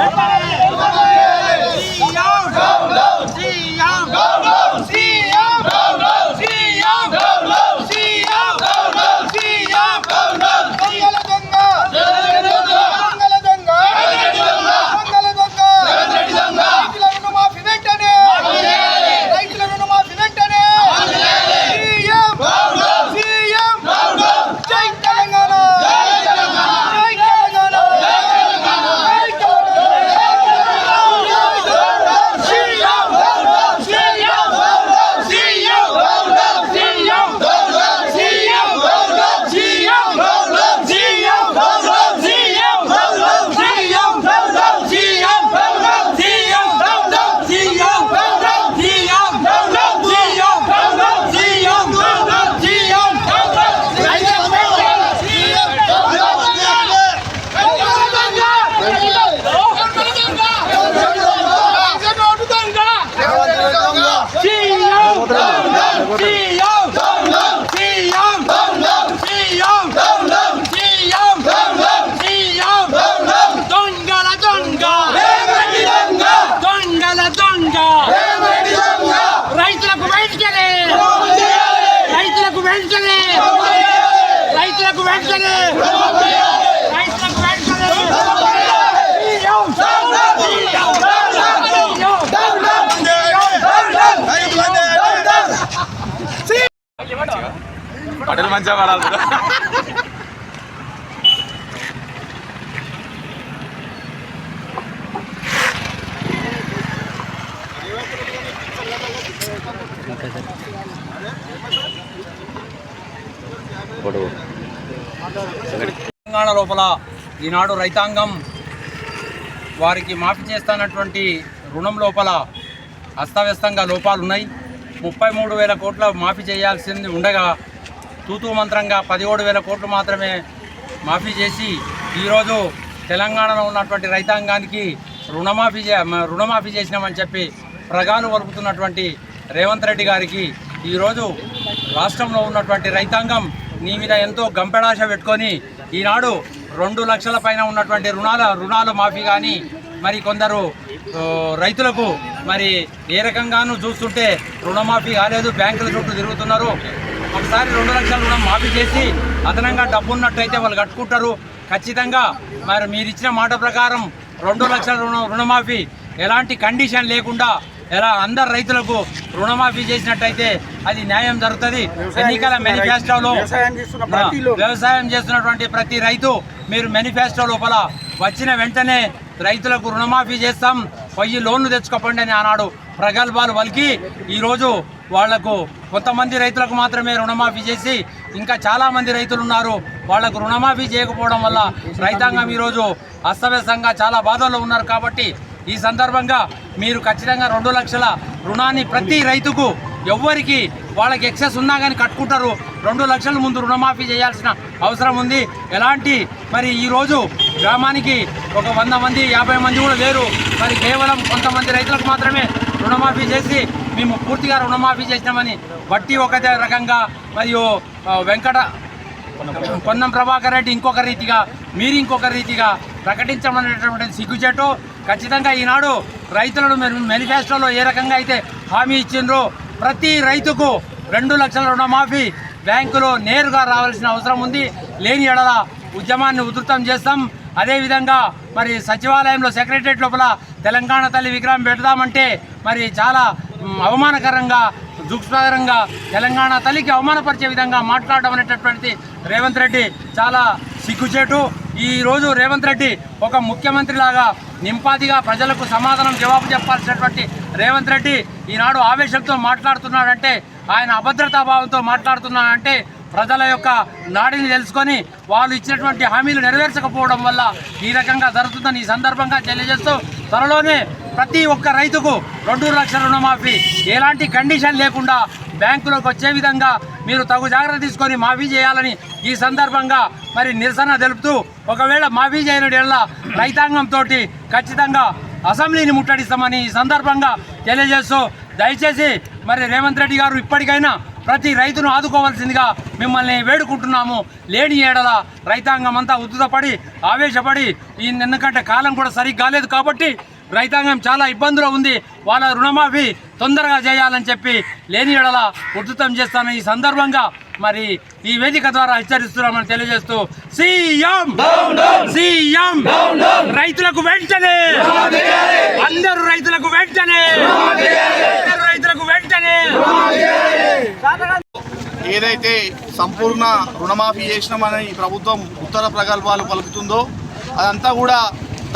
వెంటనే CM CM CM CM CM CM దొంగల దొంగ దొంగల దొంగ దొంగల దొంగ రైతుల రుణమాఫీ వెంటనే రైతుల రుణమాఫీ వెంటనే సీఎం సీఎం జై తెలంగాణ జై తెలంగాణ జై తెలంగాణ జై Telangana CM CM CM CM CM CM దొంగల దొంగ దొంగల దొంగ రైతులకు వెంటనే రైతులకు వెంటనే రైతులకు వెంటనే రైతులకు వెంటనే పటేల్ మంచిగా పడాలి తెలంగాణ లోపల ఈనాడు రైతాంగం వారికి మాఫీ చేస్తున్నటువంటి రుణం లోపల అస్తవ్యస్తంగా లోపాలు ఉన్నాయి ముప్పై మూడు వేల కోట్ల మాఫీ చేయాల్సింది ఉండగా తూతూ మంత్రంగా పదిహేడు వేల కోట్లు మాత్రమే మాఫీ చేసి ఈరోజు తెలంగాణలో ఉన్నటువంటి రైతాంగానికి రుణమాఫీ చే రుణమాఫీ చేసినామని చెప్పి ప్రగాలు వలుపుతున్నటువంటి రేవంత్ రెడ్డి గారికి ఈరోజు రాష్ట్రంలో ఉన్నటువంటి రైతాంగం నీ మీద ఎంతో గంపెడాశ పెట్టుకొని ఈనాడు రెండు లక్షల పైన ఉన్నటువంటి రుణాల రుణాలు మాఫీ కానీ మరి కొందరు రైతులకు మరి ఏ రకంగానూ చూస్తుంటే రుణమాఫీ కాలేదు బ్యాంకుల చుట్టూ తిరుగుతున్నారు. ఒకసారి రెండు లక్షల రుణం మాఫీ చేసి అదనంగా డబ్బు ఉన్నట్టయితే వాళ్ళు కట్టుకుంటారు. ఖచ్చితంగా మరి మీరు ఇచ్చిన మాట ప్రకారం రెండు లక్షల రుణ రుణమాఫీ ఎలాంటి కండిషన్ లేకుండా ఎలా అందరు రైతులకు రుణమాఫీ చేసినట్టయితే అది న్యాయం జరుగుతుంది. ఎన్నికల మేనిఫెస్టోలో వ్యవసాయం చేస్తున్నటువంటి ప్రతి రైతు మీరు మేనిఫెస్టో లోపల వచ్చిన వెంటనే రైతులకు రుణమాఫీ చేస్తాం పొయ్యి లోన్లు తెచ్చుకోపండి అని ఆనాడు ప్రగల్భాలు పలికి ఈరోజు వాళ్ళకు కొంతమంది రైతులకు మాత్రమే రుణమాఫీ చేసి ఇంకా చాలా మంది రైతులు ఉన్నారు. వాళ్ళకు రుణమాఫీ చేయకపోవడం వల్ల రైతాంగం ఈరోజు అస్తవ్యస్తంగా చాలా బాధల్లో ఉన్నారు కాబట్టి ఈ సందర్భంగా మీరు ఖచ్చితంగా రెండు లక్షల రుణాన్ని ప్రతి రైతుకు ఎవ్వరికి వాళ్ళకి ఎక్సెస్ ఉన్నా కానీ కట్టుకుంటారు. రెండు లక్షల ముందు రుణమాఫీ చేయాల్సిన అవసరం ఉంది. ఎలాంటి మరి ఈరోజు గ్రామానికి ఒక వంద మంది యాభై మంది కూడా లేరు. మరి కేవలం కొంతమంది రైతులకు మాత్రమే రుణమాఫీ చేసి మేము పూర్తిగా రుణమాఫీ చేసినామని వడ్డీ ఒక రకంగా మరియు వెంకట పొన్నం ప్రభాకర్ రెడ్డి ఇంకొక రీతిగా మీరు ఇంకొక రీతిగా ప్రకటించమనేటటువంటి సిగ్గుచేటు ఖచ్చితంగా ఈనాడు రైతులను మేనిఫెస్టోలో ఏ రకంగా అయితే హామీ ఇచ్చిండ్రో ప్రతి రైతుకు రెండు లక్షల రుణమాఫీ బ్యాంకులో నేరుగా రావాల్సిన అవసరం ఉంది. లేని ఎడల ఉద్యమాన్ని ఉధృతం చేస్తాం. అదేవిధంగా మరి సచివాలయంలో సెక్రటరియట్ లోపల తెలంగాణ తల్లి విగ్రహం పెడదామంటే మరి చాలా అవమానకరంగా దుఃఖకరంగా తెలంగాణ తల్లికి అవమానపరిచే విధంగా మాట్లాడడం అనేటటువంటిది రేవంత్ రెడ్డి చాలా సిగ్గుచేటు ఈరోజు రేవంత్ రెడ్డి ఒక ముఖ్యమంత్రి లాగా నింపాదిగా ప్రజలకు సమాధానం జవాబు చెప్పాల్సినటువంటి రేవంత్ రెడ్డి ఈనాడు ఆవేశంతో మాట్లాడుతున్నాడంటే ఆయన అభద్రతా భావంతో మాట్లాడుతున్నాడంటే ప్రజల యొక్క నాడిని తెలుసుకొని వాళ్ళు ఇచ్చినటువంటి హామీలు నెరవేర్చకపోవడం వల్ల ఈ రకంగా జరుగుతుందని ఈ సందర్భంగా తెలియజేస్తూ త్వరలోనే ప్రతి ఒక్క రైతుకు రెండు లక్షల రుణమాఫీ. ఎలాంటి కండిషన్ లేకుండా బ్యాంకులోకి వచ్చే విధంగా మీరు తగు జాగ్రత్త తీసుకొని మాఫీ చేయాలని ఈ సందర్భంగా మరి నిరసన తెలుపుతూ ఒకవేళ మాఫీ చేయని రైతాంగంతో ఖచ్చితంగా అసెంబ్లీని ముట్టడిస్తామని ఈ సందర్భంగా తెలియజేస్తూ దయచేసి మరి రేవంత్ రెడ్డి గారు ఇప్పటికైనా ప్రతి రైతును ఆదుకోవాల్సిందిగా మిమ్మల్ని వేడుకుంటున్నాము. లేని ఏడల రైతాంగం అంతా ఉద్దుతపడి ఆవేశపడి ఈ ఎందుకంటే కాలం కూడా సరిగ్గా కాలేదు కాబట్టి రైతాంగం చాలా ఇబ్బందులో ఉంది. వాళ్ళ రుణమాఫీ తొందరగా చేయాలని చెప్పి లేని ఎడల ఉధృతం చేస్తాను ఈ సందర్భంగా మరి ఈ వేదిక ద్వారా హెచ్చరిస్తున్నామని తెలియజేస్తూ సీఎం సీఎం రైతులకు వెంటనే అందరూ రైతులకు వెంటనే అందరూ రైతులకు వెంటనే. ఏదైతే సంపూర్ణ రుణమాఫీ చేసినామని ఈ ప్రభుత్వం ఉత్తర ప్రగల్భాలు పలుకుతుందో అదంతా కూడా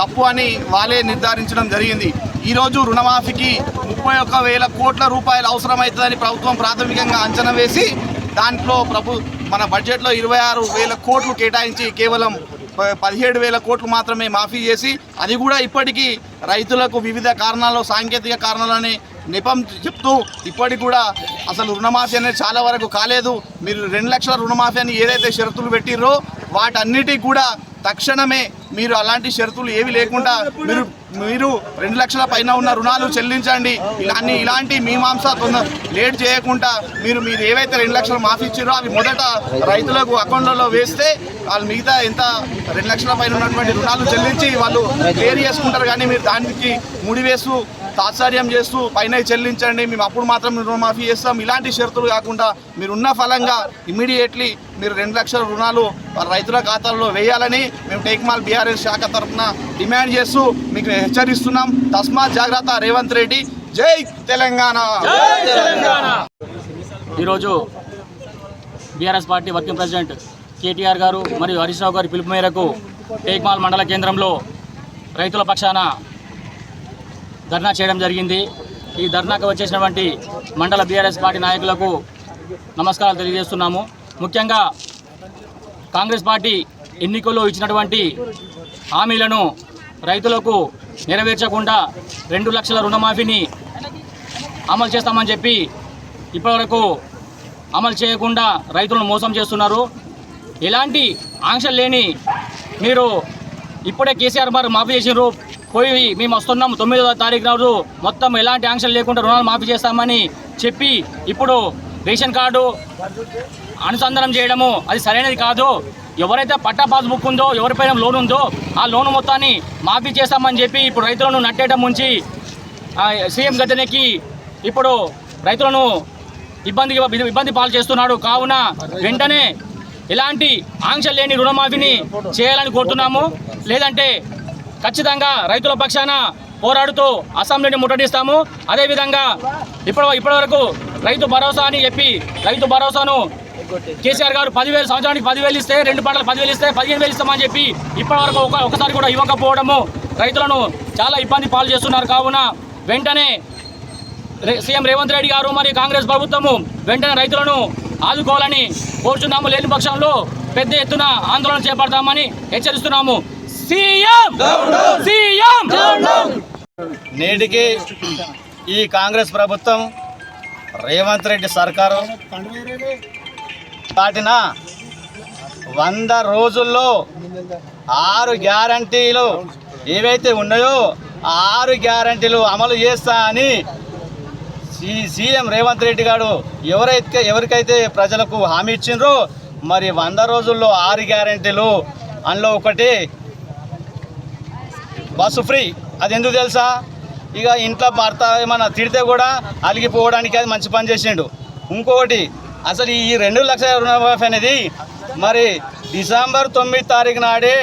తప్పు అని వాళ్ళే నిర్ధారించడం జరిగింది. ఈరోజు రుణమాఫీకి ముప్పై ఒక్క వేల కోట్ల రూపాయలు అవసరమవుతుందని ప్రభుత్వం ప్రాథమికంగా అంచనా వేసి దాంట్లో ప్రభు మన బడ్జెట్లో ఇరవై ఆరు వేల కోట్లు కేటాయించి కేవలం పదిహేడు వేల కోట్లు మాత్రమే మాఫీ చేసి అది కూడా ఇప్పటికీ రైతులకు వివిధ కారణాలు సాంకేతిక కారణాలని నెపం చెప్తూ ఇప్పటికి కూడా అసలు రుణమాఫీ అనేది చాలా వరకు కాలేదు. మీరు రెండు లక్షల రుణమాఫీ అని ఏదైతే షరతులు పెట్టిర్రో వాటన్నిటికి కూడా తక్షణమే మీరు అలాంటి షరతులు ఏవి లేకుండా మీరు మీరు రెండు లక్షల పైన ఉన్న రుణాలు చెల్లించండి. ఇలా అన్ని ఇలాంటి మీమాంస తొందర లేట్ చేయకుండా మీరు మీరు ఏవైతే రెండు లక్షలు మాఫీ ఇచ్చారో అవి మొదట రైతులకు అకౌంట్లలో వేస్తే వాళ్ళు మిగతా ఎంత రెండు లక్షల పైన ఉన్నటువంటి రుణాలు చెల్లించి వాళ్ళు క్లియర్ చేసుకుంటారు. కానీ మీరు దానికి ముడివేస్తూ తాత్సర్యం చేస్తూ పైన చెల్లించండి మేము అప్పుడు మాత్రం రుణమాఫీ చేస్తాం. ఇలాంటి షరతులు కాకుండా మీరు ఉన్న ఫలంగా ఇమీడియట్లీ మీరు రెండు లక్షల రుణాలు రైతుల ఖాతాల్లో వేయాలని మేము టేక్మాల్ బీఆర్ఎస్ శాఖ తరఫున డిమాండ్ చేస్తూ మీకు హెచ్చరిస్తున్నాం. తస్మాత్ జాగ్రత్త రేవంత్ రెడ్డి. జై తెలంగాణ! ఈరోజు BRS party working president KTR garu మరియు హరీష్ రావు గారి పిలుపు మేరకు టేక్మాల్ మండల కేంద్రంలో రైతుల పక్షాన ధర్నా చేయడం జరిగింది. ఈ ధర్నాకు వచ్చేసినటువంటి మండల బీఆర్ఎస్ పార్టీ నాయకులకు నమస్కారాలు తెలియజేస్తున్నాము. ముఖ్యంగా కాంగ్రెస్ పార్టీ ఎన్నికల్లో ఇచ్చినటువంటి హామీలను రైతులకు నెరవేర్చకుండా రెండు లక్షల రుణమాఫీని అమలు చేస్తామని చెప్పి ఇప్పటివరకు అమలు చేయకుండా రైతులను మోసం చేస్తున్నారు. ఎలాంటి ఆంక్షలు లేని మీరు ఇప్పుడే కేసీఆర్ మరి మాఫీ చేసినారు పోయి మేము వస్తున్నాం. తొమ్మిదవ తారీఖు నాడు మొత్తం ఎలాంటి ఆంక్షలు లేకుండా రుణాలు మాఫీ చేస్తామని చెప్పి ఇప్పుడు రేషన్ కార్డు అనుసంధానం చేయడము అది సరైనది కాదు. ఎవరైతే పట్టా పాస్ బుక్ ఉందో ఎవరిపైన లోన్ ఉందో ఆ లోన్ మొత్తాన్ని మాఫీ చేస్తామని చెప్పి ఇప్పుడు రైతులను నట్టేయడం ఉంచి సీఎం గద్దెనెక్కి ఇప్పుడు రైతులను ఇబ్బంది ఇబ్బంది పాలు చేస్తున్నాడు. కావున వెంటనే ఎలాంటి ఆంక్షలు లేని రుణమాఫీని చేయాలని కోరుతున్నాము. లేదంటే ఖచ్చితంగా రైతుల పక్షాన పోరాడుతూ అసెంబ్లీని ముట్టడిస్తాము. అదేవిధంగా ఇప్పటి ఇప్పటి వరకు రైతు భరోసా అని చెప్పి రైతు భరోసాను కేసీఆర్ గారు పదివేలు సంవత్సరానికి పదివేలు ఇస్తే రెండు పంటలు పదివేలు ఇస్తే పదిహేను వేలు ఇస్తామని చెప్పి ఇప్పటి వరకు ఒక ఒకసారి కూడా ఇవ్వకపోవడము రైతులను చాలా ఇబ్బంది పాలు చేస్తున్నారు. కావున వెంటనే సీఎం రేవంత్ రెడ్డి గారు మరియు కాంగ్రెస్ ప్రభుత్వము వెంటనే రైతులను ఆదుకోవాలని కోరుచున్నాము. లేని పక్షంలో పెద్ద ఎత్తున ఆందోళన చేపడతామని హెచ్చరిస్తున్నాము. నేటికి ఈ కాంగ్రెస్ ప్రభుత్వం రేవంత్ రెడ్డి సర్కారు దాటిన వంద రోజుల్లో ఆరు గ్యారంటీలు ఏవైతే ఉన్నాయో ఆరు గ్యారంటీలు అమలు చేస్తా అని సి సీఎం రేవంత్ రెడ్డి గారు ఎవరైతే ఎవరికైతే ప్రజలకు హామీ ఇచ్చిండ్రో మరి వంద రోజుల్లో ఆరు గ్యారంటీలు అందులో ఒకటి బస్సు ఫ్రీ. అది ఎందుకు తెలుసా? ఇక ఇంట్లో భర్త ఏమన్నా తిడితే కూడా అలిగిపోవడానికి అది మంచి పని చేసిండు. ఇంకొకటి అసలు ఈ రెండు లక్షల రుణమాఫీ అనేది మరి డిసెంబర్ తొమ్మిది తారీఖు నాడే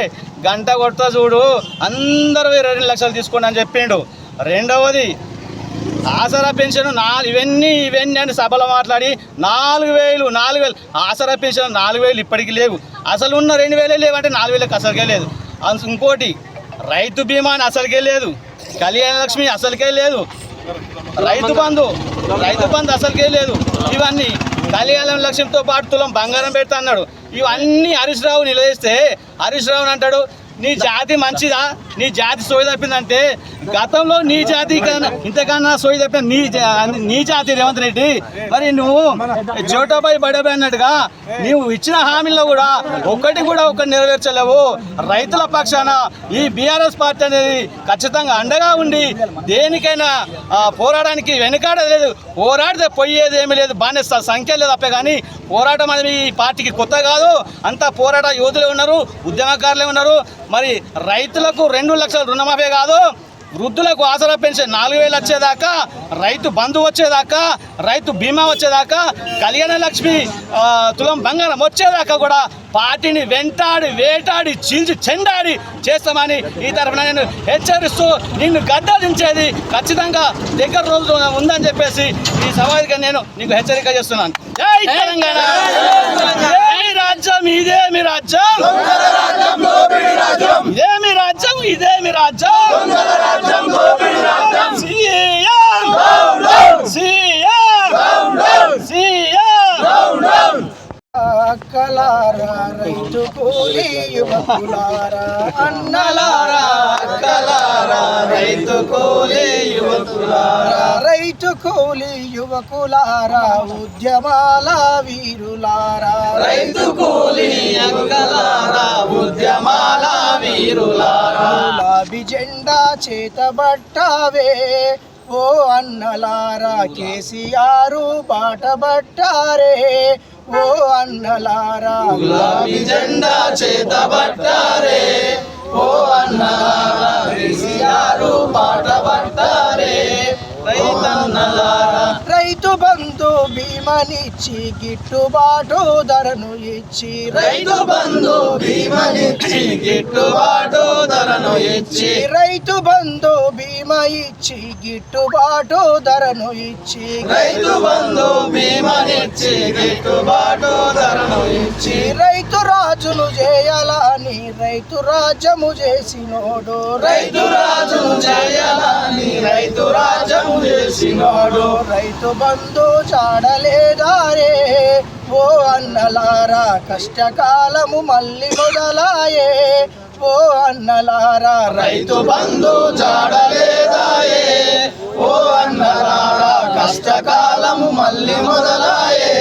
గంట కొడతా చూడు అందరూ రెండు లక్షలు తీసుకోండి అని చెప్పిండు. రెండవది ఆసరా పెన్షన్ నాలుగు ఇవన్నీ ఇవన్నీ అని సభలో మాట్లాడి నాలుగు వేలు నాలుగు వేలు ఆసరా పెన్షన్ నాలుగు వేలు ఇప్పటికీ లేవు. అసలు ఉన్న రెండు వేలే లేవంటే నాలుగు వేలకు అసలుకే లేదు. ఇంకోటి రైతు బీమా అని అసలుకే లేదు. కళ్యాణ లక్ష్మి అసలుకే లేదు. రైతు బంధు రైతు బంధు అసలుకే లేదు. ఇవన్నీ కళ్యాణ లక్ష్యంతో పాటు తులం బంగారం పెడతా అన్నాడు. ఇవన్నీ హరీష్ రావు నిలదీస్తే హరీష్ రావు అంటాడు నీ జాతి మంచిదా? నీ జాతి సోయి తప్పిందంటే గతంలో నీ జాతి కన్నా ఇంతకన్నా సోయి తప్పిన నీ జా- నీ జాతి రేవంత్ రెడ్డి. మరి నువ్వు చోటాబాయి బడబాయి అన్నట్టుగా నువ్వు ఇచ్చిన హామీల్లో కూడా ఒక్కటి కూడా ఒకటి నెరవేర్చలేవు. రైతుల పక్షాన ఈ బీఆర్ఎస్ పార్టీ అనేది ఖచ్చితంగా అండగా ఉండి దేనికైనా పోరాడడానికి పోరాడానికి వెనకాడలేదు పోరాడితే పోయేది ఏమీ లేదు. బాగానే సంఖ్య లేదు తప్పే కానీ పోరాటం అనేది ఈ పార్టీకి కొత్త కాదు. అంతా పోరాట యోధులే ఉన్నారు ఉద్యమకారులే ఉన్నారు. మరి రైతులకు రెండు లక్షల రుణమాఫీ కాదు వృద్ధులకు ఆసరా పెన్షన్ నాలుగు వేలు వచ్చేదాకా రైతు బంధు వచ్చేదాకా రైతు బీమా వచ్చేదాకా కళ్యాణ లక్ష్మి తులం బంగారం వచ్చేదాకా కూడా పార్టీని వెంటాడి వేటాడి చీల్చి చెండాడి చేస్తామని ఈ తరఫున నేను హెచ్చరిస్తూ నిన్ను గద్దదించేది ఖచ్చితంగా దగ్గర రోజు ఉందని చెప్పేసి ఈ సవాలుగా నేను నీకు హెచ్చరిక చేస్తున్నాను. జై తెలంగాణ! ఇదేమి రాజ్యం ఇదేమి రాజ్యం? ఇదేమి రాజ్యం ఇదేమి రాజ్యం? సీఎం! సీఎం! అక్కలారా రైతు కూలి యువకులారా అన్నలారా అక్కలారా రైతు కూలి యువకులారా రైతు కూలి యువకులారా ఉద్యమాల వీరులారా రైతు కూలి అంగలారా ఉద్యమాల వీరులారా. గులాబీ జెండా చేతబట్టావే ఓ అన్నలారా కేసీఆర్ బాటబట్టారే ఓ అన్నలారా. గులాబీ జెండా చేతబట్టారే. ఓ అన్నలారా పాట పట్టారే. రైతన్నలారా రైతు బంధు బీమనిచ్చి గిట్టుబాటు ధరను ఇచ్చి రైతు బంధు భీమనిచ్చి గిట్టుబాటు ధరను ఇచ్చి రైతు బంధు బీమా ఇచ్చి గిట్టుబాటు ధరను ఇచ్చి రైతు బంధు భీమనిచ్చి గిట్టుబాటు ధరను ఇచ్చి రైతు రాజును చేయాలని రైతు రాజ్యము చేసినోడు. రైతు రాజును చేయాలని రైతు రాజ్యము చేసినాడు. రైతు బంధు చాడలేదారే. ఓ అన్నలారా కష్టకాలము మళ్ళీ మొదలాయే. ఓ అన్నలారా రైతు బంధు జాడలేదాయే ఓ అన్నలారా కష్టకాలము మళ్ళీ మొదలాయే.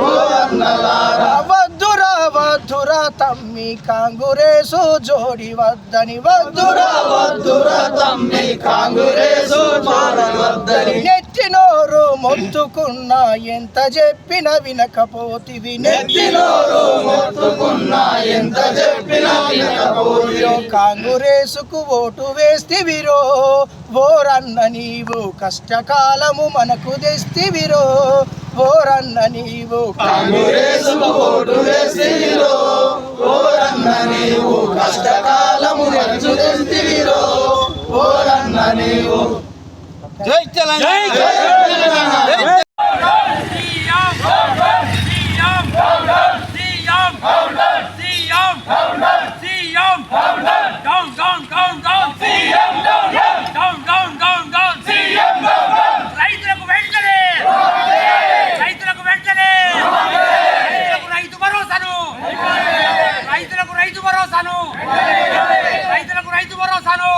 ఓ అన్నలారా వద్దురా వద్దురా తమ్మి కాంగురేసు జోడి వద్దని వద్దురా వద్దురా తమ్మి కాంగ్రెసు చూడవద్దని నెత్తి నోరు మొత్తుకున్నా ఎంత చెప్పిన వినకపోతివి నెత్తి నోరు మొత్తుకున్నా ఎంత చెప్పినా వినకపోతిరో. కాంగురేసుకు ఓటు వేస్తివిరో ఓరన్న నీవు కష్టకాలము మనకు తెస్తివిరో ఓరన్న నీవు కాంగ్రెసుకు ఓటు వేసిరో ఓరన్న నీవు కష్టకాలము మంచు తెస్తివిరో తెలంగాణ. రైతులకు రైతు భరోసాను. రైతులకు రైతు భరోసాను.